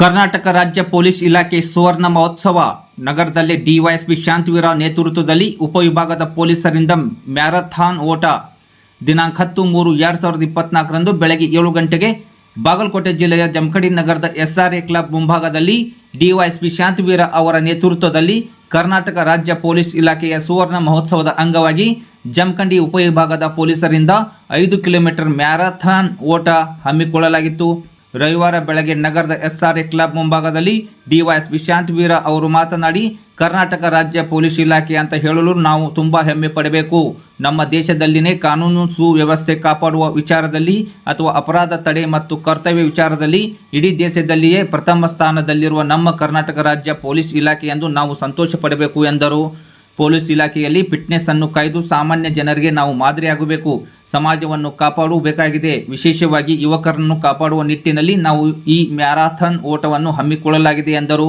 ಕರ್ನಾಟಕ ರಾಜ್ಯ ಪೊಲೀಸ್ ಇಲಾಖೆ ಸುವರ್ಣ ಮಹೋತ್ಸವ. ನಗರದಲ್ಲಿ ಡಿವೈಎಸ್ಪಿ ಶಾಂತವೀರ ನೇತೃತ್ವದಲ್ಲಿ ಉಪವಿಭಾಗದ ಪೊಲೀಸರಿಂದ ಮ್ಯಾರಥಾನ್ ಓಟ. ದಿನಾಂಕ ಹತ್ತು ಮೂರು ಎರಡು ಸಾವಿರದ ಇಪ್ಪತ್ನಾಲ್ಕರಂದು ಬೆಳಗ್ಗೆ ಏಳು ಗಂಟೆಗೆ ಬಾಗಲಕೋಟೆ ಜಿಲ್ಲೆಯ ಜಮಖಡಿ ನಗರದ ಎಸ್ಆರ್ಎ ಕ್ಲಬ್ ಮುಂಭಾಗದಲ್ಲಿ ಡಿವೈಎಸ್ಪಿ ಶಾಂತವೀರ ಅವರ ನೇತೃತ್ವದಲ್ಲಿ ಕರ್ನಾಟಕ ರಾಜ್ಯ ಪೊಲೀಸ್ ಇಲಾಖೆಯ ಸುವರ್ಣ ಮಹೋತ್ಸವದ ಅಂಗವಾಗಿ ಜಮಖಂಡಿ ಉಪವಿಭಾಗದ ಪೊಲೀಸರಿಂದ ಐದು ಕಿಲೋಮೀಟರ್ ಮ್ಯಾರಥಾನ್ ಓಟ ಹಮ್ಮಿಕೊಳ್ಳಲಾಗಿತ್ತು. ರವಿವಾರ ಬೆಳಗ್ಗೆ ನಗರದ ಎಸ್ಆರ್ಎ ಕ್ಲಬ್ ಮುಂಭಾಗದಲ್ಲಿ D Y S Vishant Veera ಅವರು ಮಾತನಾಡಿ, ಕರ್ನಾಟಕ ರಾಜ್ಯ ಪೊಲೀಸ್ ಇಲಾಖೆ ಅಂತ ಹೇಳಲು ನಾವು ತುಂಬ ಹೆಮ್ಮೆ ಪಡಬೇಕು. ನಮ್ಮ ದೇಶದಲ್ಲಿನೇ ಕಾನೂನು ಸುವ್ಯವಸ್ಥೆ ಕಾಪಾಡುವ ವಿಚಾರದಲ್ಲಿ ಅಥವಾ ಅಪರಾಧ ತಡೆ ಮತ್ತು ಕರ್ತವ್ಯ ವಿಚಾರದಲ್ಲಿ ಇಡೀ ದೇಶದಲ್ಲಿಯೇ ಪ್ರಥಮ ಸ್ಥಾನದಲ್ಲಿರುವ ನಮ್ಮ ಕರ್ನಾಟಕ ರಾಜ್ಯ ಪೊಲೀಸ್ ಇಲಾಖೆ ಎಂದು ನಾವು ಸಂತೋಷ ಪಡಬೇಕು ಎಂದರು. ಪೊಲೀಸ್ ಇಲಾಖೆಯಲ್ಲಿ ಫಿಟ್ನೆಸ್ ಅನ್ನು ಕಾಯ್ದು ಸಾಮಾನ್ಯ ಜನರಿಗೆ ನಾವು ಮಾದರಿಯಾಗಬೇಕು. ಸಮಾಜವನ್ನು ಕಾಪಾಡಬೇಕಾಗಿದೆ. ವಿಶೇಷವಾಗಿ ಯುವಕರನ್ನು ಕಾಪಾಡುವ ನಿಟ್ಟಿನಲ್ಲಿ ನಾವು ಈ ಮ್ಯಾರಾಥಾನ್ ಓಟವನ್ನು ಹಮ್ಮಿಕೊಳ್ಳಲಾಗಿದೆ ಎಂದರು.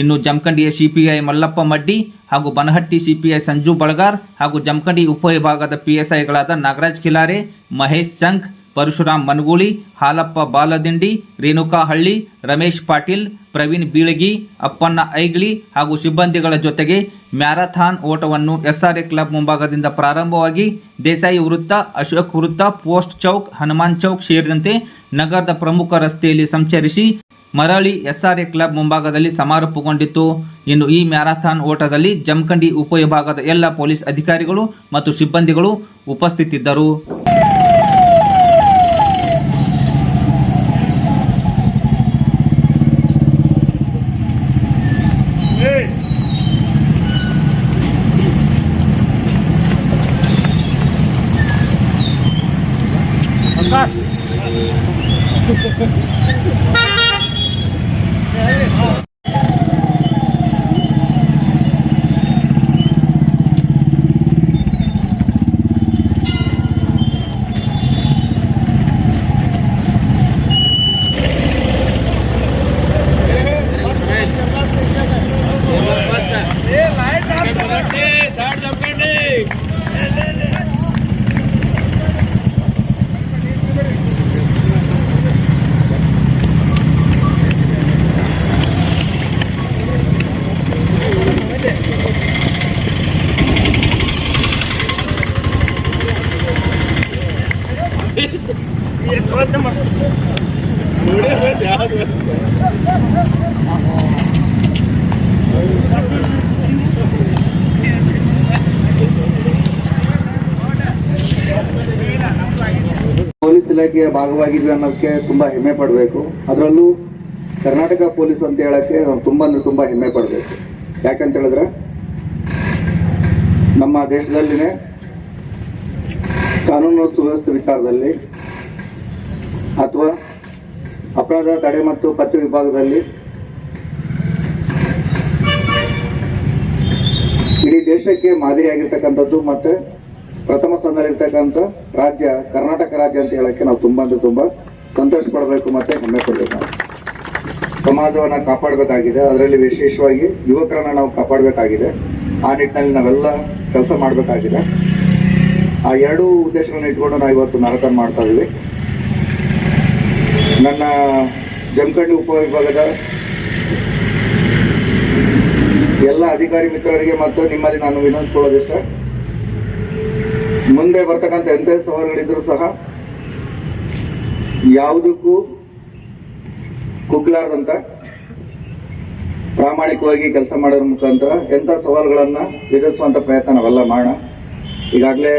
ಇನ್ನು ಜಮಖಂಡಿಯ ಸಿಪಿಐ ಮಲ್ಲಪ್ಪ ಮಡ್ಡಿ ಹಾಗೂ ಬನಹಟ್ಟಿ ಸಿಪಿಐ ಸಂಜು ಬಳಗಾರ್ ಹಾಗೂ ಜಮಖಂಡಿ ಉಪವಿಭಾಗದ ಪಿಎಸ್ಐಗಳಾದ ನಾಗರಾಜ್ ಕಿಲಾರೆ, ಮಹೇಶ್ ಸಂಘ್ ಪರಶುರಾಮ್ ಮನಗೂಳಿ, ಹಾಲಪ್ಪ ಬಾಲದಿಂಡಿ, ರೇಣುಕಾ ಹಳ್ಳಿ, ರಮೇಶ್ ಪಾಟೀಲ್, ಪ್ರವೀಣ್ ಬೀಳಗಿ, ಅಪ್ಪಣ್ಣ ಐಗ್ಲಿ ಹಾಗೂ ಸಿಬ್ಬಂದಿಗಳ ಜೊತೆಗೆ ಮ್ಯಾರಥಾನ್ ಓಟವನ್ನು ಎಸ್ಆರ್ಎ ಕ್ಲಬ್ ಮುಂಭಾಗದಿಂದ ಪ್ರಾರಂಭವಾಗಿ ದೇಸಾಯಿ ವೃತ್ತ, ಅಶೋಕ್ ವೃತ್ತ, ಪೋಸ್ಟ್ ಚೌಕ್, ಹನುಮಾನ್ ಚೌಕ್ ಸೇರಿದಂತೆ ನಗರದ ಪ್ರಮುಖ ರಸ್ತೆಯಲ್ಲಿ ಸಂಚರಿಸಿ ಮರಳಿ ಎಸ್ಆರ್ಎ ಕ್ಲಬ್ ಮುಂಭಾಗದಲ್ಲಿ ಸಮಾರೋಪಗೊಂಡಿತ್ತು. ಇನ್ನು ಈ ಮ್ಯಾರಥಾನ್ ಓಟದಲ್ಲಿ ಜಮಖಂಡಿ ಉಪವಿಭಾಗದ ಎಲ್ಲ ಪೊಲೀಸ್ ಅಧಿಕಾರಿಗಳು ಮತ್ತು ಸಿಬ್ಬಂದಿಗಳು ಉಪಸ್ಥಿತಿದ್ದರು. ます。ಪೊಲೀಸ್ ಇಲಾಖೆಯ ಭಾಗವಾಗಿದ್ವಿ ಅನ್ನೋದಕ್ಕೆ ತುಂಬಾ ಹೆಮ್ಮೆ ಪಡಬೇಕು. ಅದರಲ್ಲೂ ಕರ್ನಾಟಕ ಪೊಲೀಸ್ ಅಂತ ಹೇಳಕ್ಕೆ ನಾವು ತುಂಬಾ ಅಂದ್ರೆ ತುಂಬಾ ಹೆಮ್ಮೆ ಪಡಬೇಕು. ಯಾಕಂತ ಹೇಳಿದ್ರೆ ನಮ್ಮ ದೇಶದಲ್ಲಿನೇ ಕಾನೂನು ಸುವ್ಯವಸ್ಥೆ ವಿಚಾರದಲ್ಲಿ ಅಥವಾ ಅಪರಾಧ ತಡೆ ಮತ್ತು ಪತ್ತೆ ವಿಭಾಗದಲ್ಲಿ ಇಡೀ ದೇಶಕ್ಕೆ ಮಾದರಿಯಾಗಿರ್ತಕ್ಕಂಥದ್ದು ಮತ್ತೆ ಪ್ರಥಮ ಸ್ಥಾನದಲ್ಲಿರ್ತಕ್ಕಂಥ ರಾಜ್ಯ, ಕರ್ನಾಟಕ ರಾಜ್ಯ ಅಂತ ಹೇಳಕ್ಕೆ ನಾವು ತುಂಬಾ ಅಂದ್ರೆ ತುಂಬಾ ಸಂತೋಷ ಪಡಬೇಕು ಮತ್ತೆ ಹೆಮ್ಮೆ ಪಡಬೇಕು. ಸಮಾಜವನ್ನ ಕಾಪಾಡಬೇಕಾಗಿದೆ. ಅದರಲ್ಲಿ ವಿಶೇಷವಾಗಿ ಯುವಕರನ್ನ ನಾವು ಕಾಪಾಡಬೇಕಾಗಿದೆ. ಆ ನಿಟ್ಟಿನಲ್ಲಿ ನಾವೆಲ್ಲ ಕೆಲಸ ಮಾಡಬೇಕಾಗಿದೆ. ಆ ಎರಡೂ ಉದ್ದೇಶಗಳನ್ನು ಇಟ್ಕೊಂಡು ನಾವು ಇವತ್ತು ಮ್ಯಾರಥಾನ್ ಮಾಡ್ತಾ ಇದೀವಿ. ನನ್ನ ಜಮಖಂಡಿ ಉಪವಿಭಾಗದ ಎಲ್ಲ ಅಧಿಕಾರಿ ಮಿತ್ರರಿಗೆ ಮತ್ತು ನಿಮ್ಮಲ್ಲಿ ನಾನು ವಿನಂತಿಕೊಳ್ಳೋದಿಷ್ಟೇ ಮುಂದೆ ಬರ್ತಕ್ಕಂಥ ಎಂಥ ಸವಾಲುಗಳಿದ್ರು ಸಹ ಯಾವುದಕ್ಕೂ ಕುಗ್ಲಾರ್ದಂತ ಪ್ರಾಮಾಣಿಕವಾಗಿ ಕೆಲಸ ಮಾಡೋದ್ರ ಮುಖಾಂತರ ಎಂಥ ಸವಾಲುಗಳನ್ನ ಎದುರಿಸುವಂಥ ಪ್ರಯತ್ನ ನಾವೆಲ್ಲ ಮಾಡೋಣ ಈಗಾಗಲೇ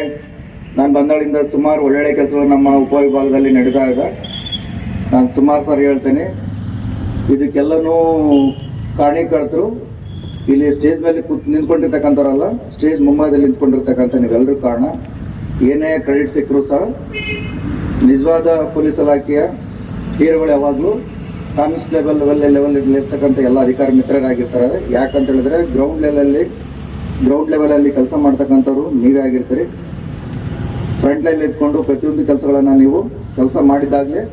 ನಾನು ಬಂದಾಳಿಂದ ಸುಮಾರು ಒಳ್ಳೊಳ್ಳೆ ಕೆಲಸಗಳು ನಮ್ಮ ಉಪವಿಭಾಗದಲ್ಲಿ ನಡೀತಾ ಇದೆ. ನಾನು ಸುಮಾರು ಸಾರಿ ಹೇಳ್ತೇನೆ. ಇದಕ್ಕೆಲ್ಲನೂ ಕಾರಣೀಕರ್ತರು ಇಲ್ಲಿ ಸ್ಟೇಜ್ ಮೇಲೆ ಕೂತ್, ನಿಂತ್ಕೊಂಡಿರ್ತಕ್ಕಂಥವ್ರಲ್ಲ, ಸ್ಟೇಜ್ ಮುಂಬೈದಲ್ಲಿ ನಿಂತ್ಕೊಂಡಿರ್ತಕ್ಕಂಥ ನೀವೆಲ್ಲರೂ ಕಾರಣ. ಏನೇ ಕ್ರೆಡಿಟ್ ಸಿಕ್ಕರೂ ಸಹ ನಿಜವಾದ ಪೊಲೀಸ್ ಇಲಾಖೆಯ ಹೀರೋಗಳು ಯಾವಾಗಲೂ ಕಾನ್ಸ್ಟೇಬಲ್ ಲೆವೆಲ್ ಲೆವೆಲ್ ಇರ್ತಕ್ಕಂಥ ಎಲ್ಲ ಅಧಿಕಾರಿ ಮಿತ್ರರಾಗಿರ್ತಾರೆ. ಯಾಕಂತ ಹೇಳಿದ್ರೆ ಗ್ರೌಂಡ್ ಲೆವೆಲಲ್ಲಿ ಗ್ರೌಂಡ್ ಲೆವೆಲಲ್ಲಿ ಕೆಲಸ ಮಾಡ್ತಕ್ಕಂಥವ್ರು ನೀವೇ ಆಗಿರ್ತೀರಿ. ಫ್ರಂಟ್ ಲೈನ್ ಇಟ್ಕೊಂಡು ಪ್ರತಿಯೊಂದು ಕೆಲಸಗಳನ್ನು ನೀವು ಕೆಲಸ ಮಾಡಿದಾಗಲೇ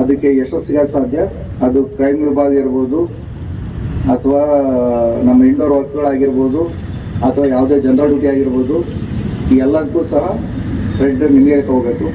ಅದಕ್ಕೆ ಯಶಸ್ಸಿಗೆ ಸಾಧ್ಯ. ಅದು ಕ್ರೈಮ್ ವಿಭಾಗ ಇರ್ಬೋದು, ಅಥವಾ ನಮ್ಮ ಇಂಡೋರ್ ವರ್ಕ್ಗಳಾಗಿರ್ಬೋದು ಅಥವಾ ಯಾವುದೇ ಜನರಲ್ ಡ್ಯೂಟಿ ಆಗಿರ್ಬೋದು ಎಲ್ಲದಕ್ಕೂ ಸಹ ಕ್ರೆಡಿಟ್ ನಿಮಗೆ ತಗೋಬೇಕು.